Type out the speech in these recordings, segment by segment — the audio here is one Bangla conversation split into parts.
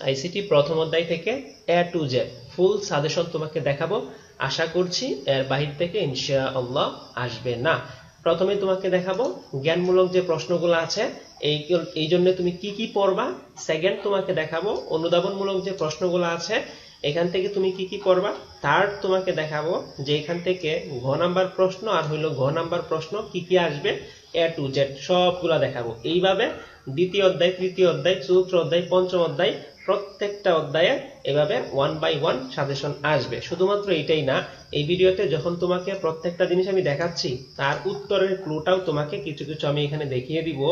আইসিটি প্রথম অধ্যায় থেকে A to Z full suggestion তোমাকে দেখাবো। আশা করছি এর বাহির থেকে ইনশাআল্লাহ আসবে না। প্রথমে তোমাকে দেখাবো জ্ঞানমূলক যে প্রশ্নগুলো আছে, এই এই জন্য তুমি কি কি পড়বা। সেকেন্ড তোমাকে দেখাবো অনুধাবনমূলক যে প্রশ্নগুলো আছে, এখান থেকে তুমি কি কি করবা থার্ড তোমাকে দেখাবো যে এখান থেকে ঘ নাম্বার প্রশ্ন আর হইল ঘ নাম্বার প্রশ্ন কি কি আসবে এ টু জেড সবগুলা দেখাবো। এইভাবে দ্বিতীয় অধ্যায়, তৃতীয় অধ্যায়, চতুর্থ অধ্যায়, পঞ্চম অধ্যায় প্রত্যেকটা অধ্যায়ে এভাবে ওয়ান বাই ওয়ান সাজেশন আসবে। শুধুমাত্র এটাই না, এই ভিডিওতে যখন তোমাকে প্রত্যেকটা জিনিস আমি দেখাচ্ছি, তার উত্তরের ক্লুটাও তোমাকে কিছু কিছু আমি এখানে দেখিয়ে দিব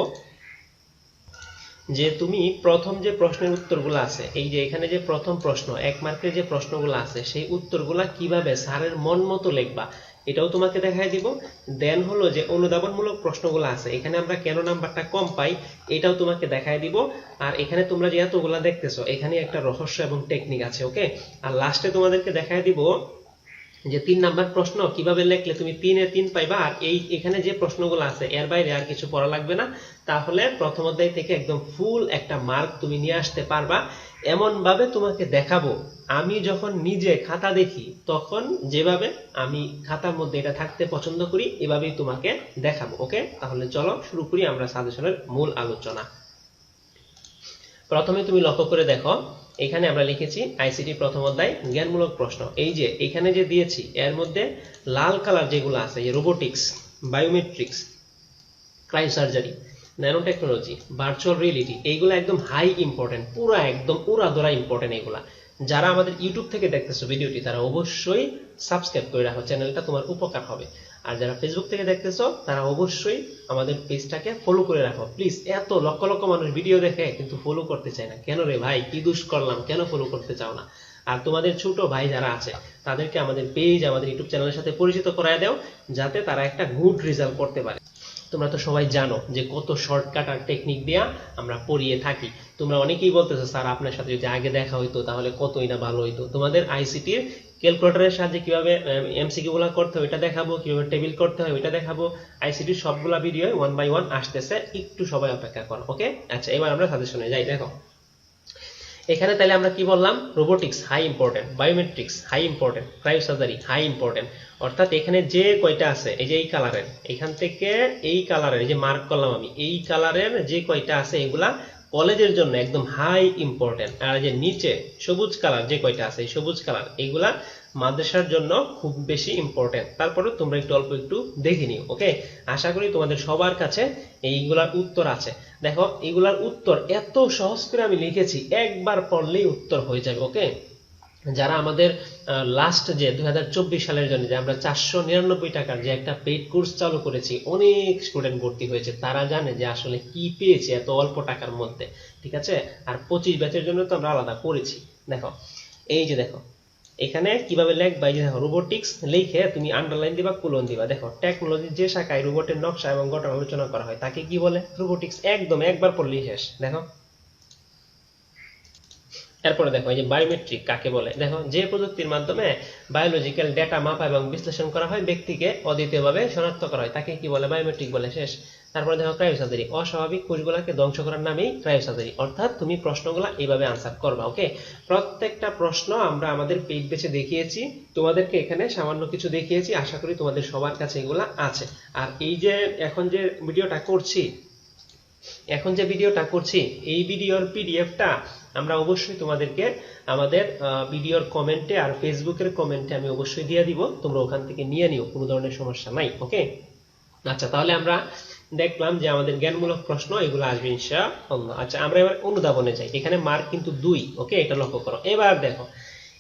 যে তুমি প্রথম যে প্রশ্নের উত্তরগুলো আছে, এই যে এখানে যে প্রথম প্রশ্ন, এক মার্কের যে প্রশ্নগুলো আছে, সেই উত্তরগুলা কীভাবে স্যারের মন মতো লিখবা? এটাও তোমাকে দেখাই দিব। দেন হলো যে অনুধাবনমূলক প্রশ্নগুলো আছে। এখানে আমরা কেন নাম্বারটা কম পাই, এটাও তোমাকে দেখাই দিব। আর এখানে তোমরা যে এতগুলা দেখতেছো, এখানে একটা রহস্য এবং টেকনিক আছে ওকে আর লাস্টে তোমাদেরকে দেখাই দিব যে তিন নাম্বার প্রশ্ন, কীভাবে লিখলে তুমি তিনে তিন পাইবা? আর এই এখানে যে প্রশ্নগুলো আছে, এর বাইরে আর কিছু পড়া লাগবে না। তাহলে প্রথম অধ্যায় থেকে একদম ফুল একটা মার্ক তুমি নিয়ে আসতে পারবা। এমন ভাবে তোমাকে দেখাবো। আমি যখন নিজে খাতা দেখি, তখন যেভাবে আমি খাতার মধ্যে এটা থাকতে পছন্দ করি, এভাবেই তোমাকে দেখাবো, ওকে? তাহলে চলো শুরু করি আমরা সাজেশনের মূল আলোচনা। প্রথমে তুমি লক্ষ্য করে দেখো, এখানে আমরা লিখেছি আইসিটি প্রথম অধ্যায়, জ্ঞানমূলক প্রশ্ন। এই যে, এখানে যে দিয়েছি, এর মধ্যে লাল কালার যেগুলো আছে robotics biometrics cryosurgery nano technology virtual reality এইগুলো একদম হাই ইম্পর্টেন্ট পুরা একদম ধরা ইম্পর্টেন্ট এইগুলা। যারা আমাদের ইউটিউব থেকে দেখতেছো ভিডিওটি, তারা অবশ্যই সাবস্ক্রাইব করে রাখো, চ্যানেলটা তোমার উপকার হবে। আর যারা ফেসবুক থেকে দেখতেছো, তারা অবশ্যই আমাদের পেজটাকে ফলো করে রাখো। প্লিজ এত লক্ষ লক্ষ মানুষ ভিডিও দেখে কিন্তু ফলো করতে চায় না। কেন রে ভাই? কি দুষ করলাম? কেন ফলো করতে চাও না? আর তোমাদের ছোট ভাই যারা আছে, তাদেরকে আমাদের পেজ আমাদের ইউটিউব চ্যানেলের সাথে পরিচিত করায় দাও, যাতে তারা একটা গুড রেজাল্ট করতে পারে। তোমরা তো সবাই জানো যে কত শর্টকাট আর টেকনিক দিয়া আমরা পড়িয়ে থাকি। তোমরা অনেকেই বলতেছো, স্যার, আপনার সাথে যদি আগে দেখা হইতো, তাহলে কতই না ভালো হইতো? তোমাদের আইসিটির ক্যালকুলেটরের সাহায্যে কীভাবে এমসিকিউ গুলা করতে হয় ওইটা দেখাবো, কীভাবে টেবিল করতে হয়, ওইটা দেখাবো। আইসিটির সবগুলা ভিডিও ওয়ান বাই ওয়ান আসতেছে, একটু সবাই অপেক্ষা করো ওকে আচ্ছা এবার আমরা সাজেশনে যাই, দেখো। এখানে তাহলে আমরা কি বললাম? Robotics high important biometrics high important cryosurgery high important অর্থাৎ এখানে যে কয়টা আছে, এই যে এই কালারের এখান থেকে এই কালারের যে মার্ক করলাম আমি, এই কালারের যে কয়টা আছে, এগুলা কলেজের জন্য একদম হাই ইম্পর্টেন্ট আর যে নিচে সবুজ কালার যে কয়টা আছে সবুজ কালার এইগুলা মাদ্রাসার জন্য খুব বেশি ইম্পর্টেন্ট তারপরে তোমরা একটু অল্প একটু দেখে নিও ওকে আশা করি তোমাদের সবার কাছে এইগুলার উত্তর আছে। দেখো এগুলার উত্তর এত সহজ করে আমি লিখেছি, একবার পড়লেই উত্তর হয়ে যাবে ওকে যারা আমাদের লাস্ট যে দু হাজার চব্বিশ সালের জন্য যে আমরা চারশো নিরানব্বই টাকার যে একটা পেইড কোর্স চালু করেছি, অনেক স্টুডেন্ট ভর্তি হয়েছে, তারা জানে যে আসলে কি পেয়েছে এত অল্প টাকার মধ্যে, ঠিক আছে? আর পঁচিশ ব্যাচের জন্য তো আমরা আলাদা করেছি। দেখো, এই যে দেখো এখানে কীভাবে লেখবা? এই যে রোবোটিক্স লিখে তুমি আন্ডারলাইন দিবা কুলন দিবা। দেখো টেকনোলজির যে শাখায় রোবটের নকশা এবং গঠন আলোচনা করা হয়, তাকে কি বলে? রোবোটিক্স একদম একবার পড়লেই শেষ। দেখো এরপরে দেখো, এই যে বায়োমেট্রিক কাকে বলে? দেখো, যে প্রযুক্তির মাধ্যমে বায়োলজিক্যাল ডেটা মাপা এবং বিশ্লেষণ করা হয়, ব্যক্তিকে অদ্বিতীয়ভাবে শনাক্ত করা হয়। তাকে কি বলে? বায়োমেট্রিক বলে, শেষ। তারপরে দেখো ক্রায়োসার্জারি অস্বাভাবিক কোষগুলোকে ধ্বংস করার নামেই ক্রায়োসার্জারি অর্থাৎ তুমি প্রশ্নগুলো এইভাবে আনসার করবা ওকে প্রত্যেকটা প্রশ্ন আমরা আমাদের পেজ বেছে দেখিয়েছি। তোমাদেরকে এখানে সামান্য কিছু দেখিয়েছি। আশা করি তোমাদের সবার কাছে এগুলা আছে। আর এই যে এখন যে ভিডিওটা করছি, এখন যে ভিডিওটা করছি, এই ভিডিওর পিডিএফটা আমরা অবশ্যই তোমাদেরকে আমাদের ভিডিওর কমেন্টে আর ফেসবুকের কমেন্টে আমি অবশ্যই দিয়ে দিব। তোমরা ওখান থেকে নিয়ে নিও, কোনো ধরনের সমস্যা নাই, ওকে? আচ্ছা তাহলে আমরা দেখলাম যে আমাদের জ্ঞানমূলক প্রশ্ন, এগুলো আসবে ইনশাআল্লাহ। আচ্ছা আমরা এবার অনুধাবনে যাই। এখানে মার্ক কিন্তু দুই, ওকে? এটা লক্ষ্য করো। এবার দেখো,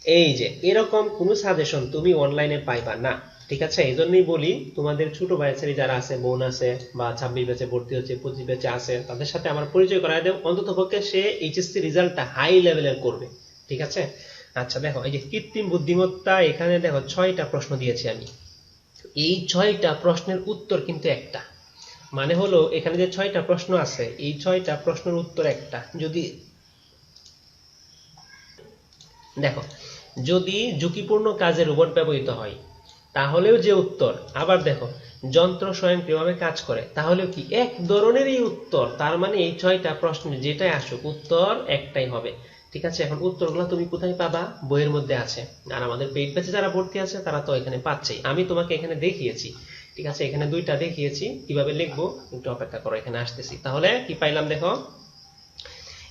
এই যে, এরকম কোনো সাজেশন তুমি অনলাইনে পাইবা না। ঠিক আছে এই জন্যই বলি, তোমাদের ছোট বাচ্চারি যারা আছে, বোন আছে বা ছাব্বিশ ব্যাচে ভর্তি হচ্ছে, পঁচিশ ব্যাচে আছে, তাদের সাথে আমার পরিচয় করাই দেব অন্তত পক্ষে সে এইচএসসি রেজাল্টটা হাই লেভেলের করবে। ঠিক আছে? আচ্ছা দেখো, এই যে কৃত্রিম বুদ্ধিমত্তা, এখানে দেখো ছয়টা প্রশ্ন দিয়েছি আমি। এই ছয়টা প্রশ্নের উত্তর কিন্তু একটা। মানে হলো, এখানে যে ছয়টা প্রশ্ন আছে, এই ছয়টা প্রশ্নের উত্তর একটা। যদি দেখো, যদি ঝুঁকিপূর্ণ কাজে রোবট ব্যবহৃত হয় তাহলেও যে উত্তর। আবার দেখো, যন্ত্র স্বয়ংক্রিয়ভাবে কাজ করে? তাহলে কি? এক ধরনেরই উত্তর। তার মানে এই ছয়টা প্রশ্নের যেটাই আসুক, উত্তর একটাই হবে। ঠিক আছে? এখন উত্তরগুলো তুমি কোথায় পাবা? বইয়ের মধ্যে আছে। আর আমাদের পেইড ব্যাচে যারা ভর্তি আছে, তারা তো এখানে পাচ্ছেই। আমি তোমাকে এখানে দেখিয়েছি। ঠিক আছে? এখানে দুইটা দেখিয়েছি। কীভাবে লিখব? একটু অপেক্ষা করো, এখানে আসতেছি। তাহলে কি পাইলাম দেখো?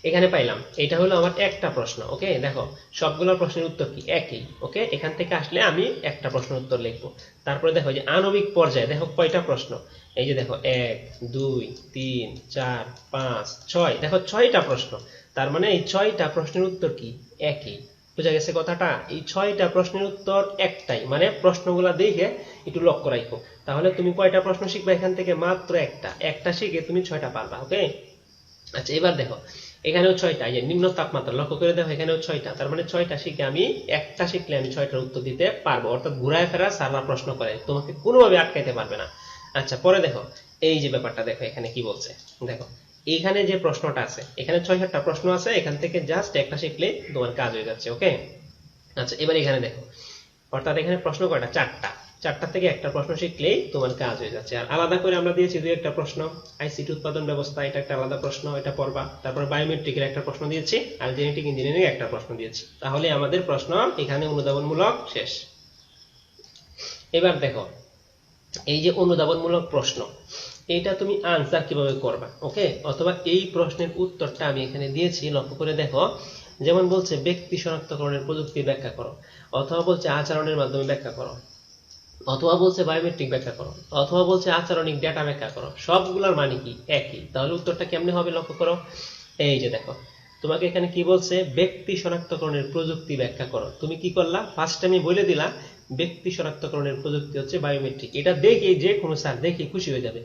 এখানে পাইলাম। এটা হলো আমার একটা প্রশ্ন, ওকে? দেখো সবগুলো প্রশ্নের উত্তর কি? একই, ওকে? এখান থেকে আসলে আমি একটা প্রশ্নের উত্তর লিখব। তারপরে দেখো যে আণবিক পর্যায়ে, দেখো কয়টা প্রশ্ন? এই যে দেখো, এক, দুই, তিন, চার, পাঁচ, ছয়, দেখো ছয়টা প্রশ্ন। তার মানে এই ছয়টা প্রশ্নের উত্তর কি? একই। বুঝা গেছে কথাটা? এই ছয়টা প্রশ্নের উত্তর একটাই মানে প্রশ্নগুলা দেখে একটু লক্ষ্য রাখো। তাহলে তুমি কয়টা প্রশ্ন শিখবে এখান থেকে? মাত্র একটা। একটা শিখে তুমি ছয়টা পারবা, ওকে? আচ্ছা এবার দেখো এখানেও ছয়টা যে নিম্ন তাপমাত্রা লক্ষ্য করে দেখো, এখানেও ছয়টা। তার মানে ছয়টা শিখে আমি একটা শিখলে আমি ছয়টার উত্তর দিতে পারব। অর্থাৎ ঘুরায় ফেরা সাররা প্রশ্ন করে, তোমাকে কোনোভাবে আটকাইতে পারবে না। আচ্ছা পরে দেখো, এই যে ব্যাপারটা দেখো, এখানে কি বলছে? দেখো, এখানে যে প্রশ্নটা আছে, এখানে ছয় সাতটা প্রশ্ন আছে, এখান থেকে জাস্ট একটা শিখলে তোমার কাজ হয়ে যাচ্ছে ওকে আচ্ছা এবার এখানে দেখো, অর্থাৎ এখানে প্রশ্ন কয়টা? চারটা। চারটা থেকে একটা প্রশ্ন শিখলেই তোমার কাজ হয়ে যাচ্ছে। আর আলাদা করে আমরা দিয়েছি দুই একটা প্রশ্ন। আইসিটি উৎপাদন ব্যবস্থা, এটা একটা আলাদা প্রশ্ন, এটা পড়বা। তারপর বায়োমেট্রিকের একটা প্রশ্ন দিয়েছি, আর জেনেটিক ইঞ্জিনিয়ারিং একটা প্রশ্ন দিয়েছি। তাহলে আমাদের প্রশ্ন এখানে অনুধাবনমূলক শেষ। এবার দেখো, এই যে অনুধাবনমূলক প্রশ্ন এটা তুমি আনসার কীভাবে করবা ওকে অথবা এই প্রশ্নের উত্তরটা আমি এখানে দিয়েছি, লক্ষ্য করে দেখো, যেমন বলছে, ব্যক্তি শনাক্তকরণের প্রযুক্তি ব্যাখ্যা করো, অথবা বলছে আচরণের মাধ্যমে ব্যাখ্যা করো। অথবা বলছে বায়োমেট্রিক ব্যাখ্যা করো, অথবা বলছে আচরণিক ডেটা ব্যাখ্যা করো, সবগুলোর মানে কি? একই। তাহলে উত্তরটা কেমনে হবে লক্ষ্য করো? এই যে দেখো, তোমাকে এখানে কি বলছে? ব্যক্তি শনাক্তকরণের প্রযুক্তি ব্যাখ্যা করো। তুমি কি করলা? ফার্স্ট আমি বলে দিলা ব্যক্তি শনাক্তকরণের প্রযুক্তি হচ্ছে বায়োমেট্রিক এটা দেখে যে কোনো স্যার দেখে খুশি হয়ে যাবে।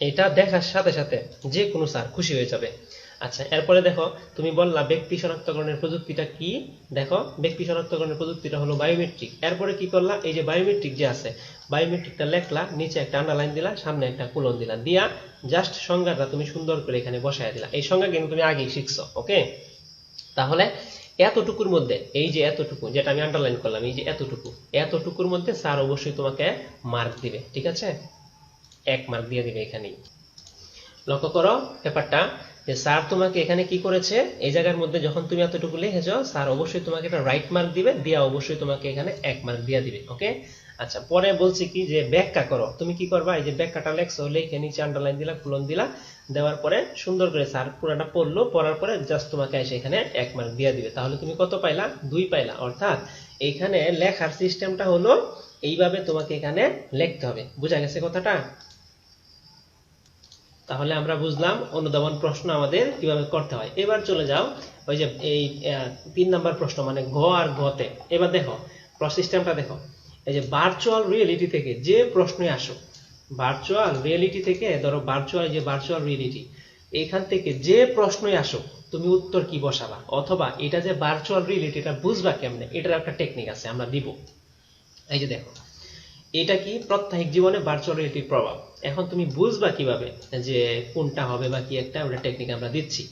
এটা দেখার সাথে সাথে যে কোনো স্যার খুশি হয়ে যাবে। আচ্ছা এরপরে দেখো, তুমি বললা ব্যক্তি শনাক্তকরণের প্রযুক্তিটা কি? দেখো, ব্যক্তি শনাক্তকরণের প্রযুক্তিটা হলো বায়োমেট্রিক এরপরে কি করলা? এই যে বায়োমেট্রিক যে আছে বায়োমেট্রিকটা লেখলা, নিচে একটা আন্ডারলাইন দিলা, সামনে একটা কোলন দিলা। দিয়া জাস্ট সংজ্ঞাটা তুমি সুন্দর করে এখানে বসায় দিলা। এই সংজ্ঞা কিন্তু তুমি আগেই শিখছো, ওকে? তাহলে এতটুকুর মধ্যে, এই যে এতটুকু, যেটা আমি আন্ডারলাইন করলাম, এই যে এতটুকু, এতটুকুর মধ্যে স্যার অবশ্যই তোমাকে মার্ক দিবে, ঠিক আছে? এক মার্ক দিয়ে দিবে এখানেই। লক্ষ্য করো ব্যাপারটা যে স্যার তোমাকে এখানে কি করেছে? এই জায়গার মধ্যে যখন তুমি এতটুকু লিখেছো, স্যার অবশ্যই তোমাকে একটা রাইট মার্ক দিবে, দিয়া অবশ্যই তোমাকে এখানে এক মার্ক দিয়ে দিবে ওকে আচ্ছা পরে বলছি কি যে ব্যাখ্যা করো। তুমি কি করবা? এই যে ব্যাখ্যাটা লেখছো, লিখে নিচে আন্ডারলাইন দিলা কুলন দিলা, দেওয়ার পরে সুন্দর করে স্যার পুরাটা পড়ল, পড়ার পরে জাস্ট তোমাকে এসে এখানে এক মার্ক দিয়ে দিবে। তাহলে তুমি কত পাইলা? দুই পাইলা। অর্থাৎ এখানে লেখার সিস্টেমটা হলো, এইভাবে তোমাকে এখানে লিখতে হবে। বুঝা গেছে কথাটা? তাহলে আমরা বুঝলাম অনুধাবন প্রশ্ন আমাদের কীভাবে করতে হয়। এবার চলে যাও, ওই যে এই তিন নাম্বার প্রশ্ন মানে ঘ আর ঘতে। এবার দেখো সিস্টেমটা দেখো। এই যে ভার্চুয়াল রিয়েলিটি থেকে যে প্রশ্নই আসো ভার্চুয়াল রিয়েলিটি থেকে, ধরো ভার্চুয়াল যে ভার্চুয়াল রিয়েলিটি এখান থেকে যে প্রশ্নই আসো, তুমি উত্তর কি বসাবা? অথবা এটা যে ভার্চুয়াল রিয়েলিটি এটা বুঝবা কেমনে? এটার একটা টেকনিক আছে, আমরা দিব। এই যে দেখো এটা কি প্রত্যাহিক জীবনে ভার্চুয়াল রিয়েলিটির প্রভাব? এখন তুমি বুঝবা কীভাবে যে কোনটা হবে বা কি একটা, ওটা টেকনিক আমরা দিচ্ছি।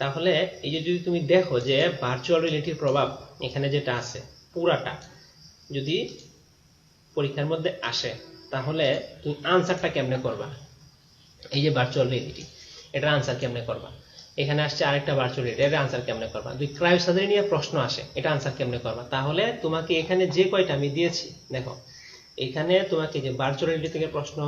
তাহলে এই যে যদি তুমি দেখো যে ভার্চুয়াল রিয়েলিটির প্রভাব এখানে যেটা আছে, পুরাটা, যদি পরীক্ষার মধ্যে আসে, তাহলে তুমি আনসারটা কেমনে করবা? এই যে ভার্চুয়াল রিয়েলিটি এটার আনসার কেমনে করবা? এখানে আসছে আরেকটা ভার্চুয়াল রিয়েলিটি এটার আনসার কেমনে করবা? যদি ক্রাইম নিয়ে প্রশ্ন আসে, এটা আনসার কেমনে করবা? তাহলে তোমাকে এখানে যে কয়টা আমি দিয়েছি, দেখো এখানে তোমাকে যে ভার্চুয়াল রিয়েলিটি থেকে প্রশ্ন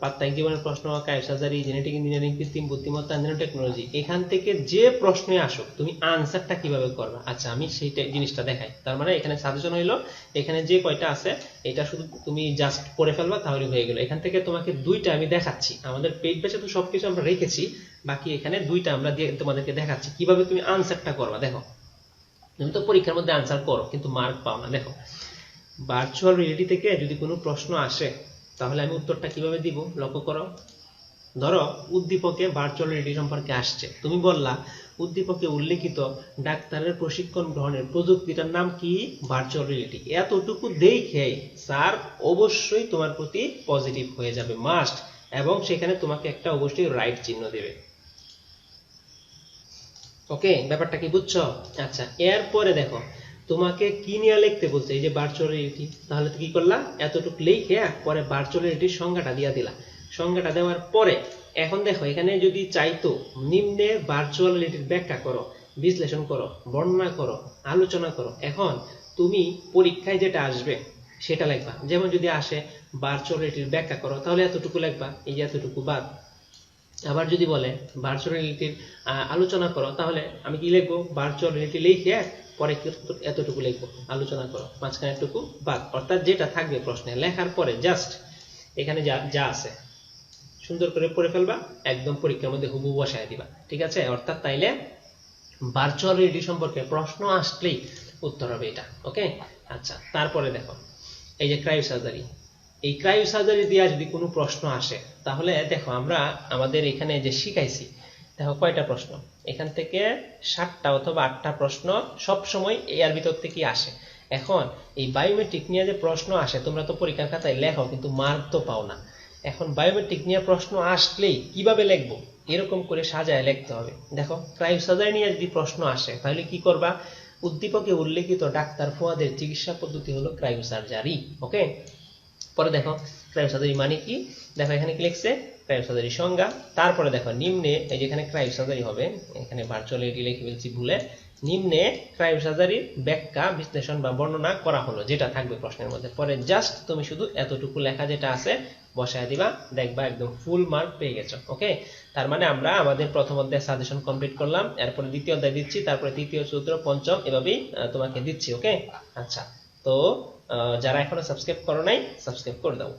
প্রাত্যহিক জীবনের প্রশ্ন কাইব সার্জারি জেনেটিক ইঞ্জিনিয়ারিং কৃত্রিম বুদ্ধিমত্তা ন্যানো টেকনোলজি এখান থেকে যে প্রশ্নে আসো তুমি আনসারটা কীভাবে করবা? আচ্ছা আমি সেই জিনিসটা দেখাই। তার মানে এখানে সাজেশন হইল, এখানে যে কয়টা আছে, এটা শুধু তুমি জাস্ট করে ফেলবা, তাহলে হয়ে গেল। এখান থেকে তোমাকে দুইটা আমি দেখাচ্ছি। আমাদের পেজ বেচে তো সবকিছু আমরা রেখেছি, বাকি এখানে দুইটা আমরা দিয়ে তোমাদেরকে দেখাচ্ছি। কীভাবে তুমি আনসারটা করবা, দেখো। তুমি তো পরীক্ষার মধ্যে আনসার করো, কিন্তু মার্ক পাও না, দেখো। ভার্চুয়াল রিয়েলিটি থেকে যদি কোনো প্রশ্ন আসে, তাহলে আমি উত্তরটা কীভাবে দিব? লক্ষ্য করো। ধরো, উদ্দীপকে ভার্চুয়াল রিয়েলিটি সম্পর্কে আসছে। তুমি বললা, উদ্দীপকে উল্লেখিত ডাক্তারের প্রশিক্ষণ গ্রহণের প্রযুক্তিটার নাম কি? ভার্চুয়াল রিয়েলিটি এতটুকু দেখে স্যার অবশ্যই তোমার প্রতি পজিটিভ হয়ে যাবে মাস্ট এবং সেখানে তোমাকে একটা অবশ্যই রাইট চিহ্ন দেবে। ওকে ব্যাপারটা কি বুঝছ? আচ্ছা এরপরে দেখো তোমাকে কি নিয়ে লিখতে বলছে? এই যে ভার্চুয়াল রিয়েলিটি তাহলে তো কি করলা? এতটুকু লিখে পরে ভার্চুয়াল রিয়েলিটির সংজ্ঞাটা দিয়া দিলা। সংজ্ঞাটা দেওয়ার পরে, এখন দেখো, এখানে যদি চাইতো নিম্নে ভার্চুয়াল রিয়েলিটির ব্যাখ্যা করো, বিশ্লেষণ করো, বর্ণনা করো, আলোচনা করো, এখন তুমি পরীক্ষায় যেটা আসবে, সেটা লিখবা। যেমন যদি আসে ভার্চুয়াল রিয়েলিটির ব্যাখ্যা করো, তাহলে এতটুকু লিখবা, এই যে এতটুকু বাদ। আবার যদি বলে ভার্চুয়াল রিয়েলিটির আলোচনা করো, তাহলে আমি কি লিখব? ভার্চুয়াল রিয়েলিটি লিখে পরে কি- এতটুকু লিখব? আলোচনা করো। মাঝখানে টুকু বাদ। অর্থাৎ যেটা থাকবে প্রশ্নে, লেখার পরে জাস্ট এখানে যা যা আছে, সুন্দর করে পড়ে ফেলবা, একদম পরীক্ষার মধ্যে হুবু বসায় দিবা। ঠিক আছে? অর্থাৎ তাইলে ভার্চুয়াল রিয়েলিটি সম্পর্কে প্রশ্ন আসলেই উত্তর হবে এটা। ওকে? আচ্ছা তারপরে দেখো, এই যে ক্রাইও সার্জারি এই ক্রাইও সার্জারি দিয়ে যদি কোনো প্রশ্ন আসে, তাহলে দেখো আমরা আমাদের এখানে যে শিখাইছি দেখো কয়টা প্রশ্ন? এখান থেকে সাতটা অথবা আটটা প্রশ্ন সব সময় এর ভিতর থেকেই আসে। এখন এই বায়োমেট্রিক নিয়ে যে প্রশ্ন আসে, তোমরা তো পরীক্ষার খাতায় লেখো, কিন্তু মার্ক তো পাও না। এখন বায়োমেট্রিক নিয়ে প্রশ্ন আসলেই কীভাবে লিখব? এরকম করে সাজায় লিখতে হবে। দেখো ক্রাইও সার্জারি নিয়ে যদি প্রশ্ন আসে, তাহলে কি করবা? উদ্দীপকে উল্লেখিত ডাক্তার ফুয়াদের চিকিৎসা পদ্ধতি হলো ক্রাইও সার্জারি ওকে পরে দেখো ক্রাইও সার্জারি মানে কি? দেখো এখানে কি লিখছে? ক্রাইও সার্জারি সংজ্ঞা। তারপরে দেখো, নিম্নে, এই যেখানে ক্রাইও সার্জারি হবে, এখানে ভার্চুয়াল এটি লিখে ফেলছি ভুলে। নিম্নে ক্রাইও সার্জারির ব্যাখ্যা, বিশ্লেষণ বা বর্ণনা করা হলো, যেটা থাকবে প্রশ্নের মধ্যে। পরে জাস্ট তুমি শুধু এতটুকু লেখা যেটা আছে, বসায় দিবা, দেখবা একদম ফুল মার্ক পেয়ে গেছো ওকে তার মানে আমরা আমাদের প্রথম অধ্যায় সাজেশন কমপ্লিট করলাম, এরপরে দ্বিতীয় অধ্যায় দিচ্ছি, তারপরে তৃতীয়, চতুর্থ, পঞ্চম, এভাবেই তোমাকে দিচ্ছি ওকে আচ্ছা তো যারা এখনও সাবস্ক্রাইব করো নাই সাবস্ক্রাইব করে দাও।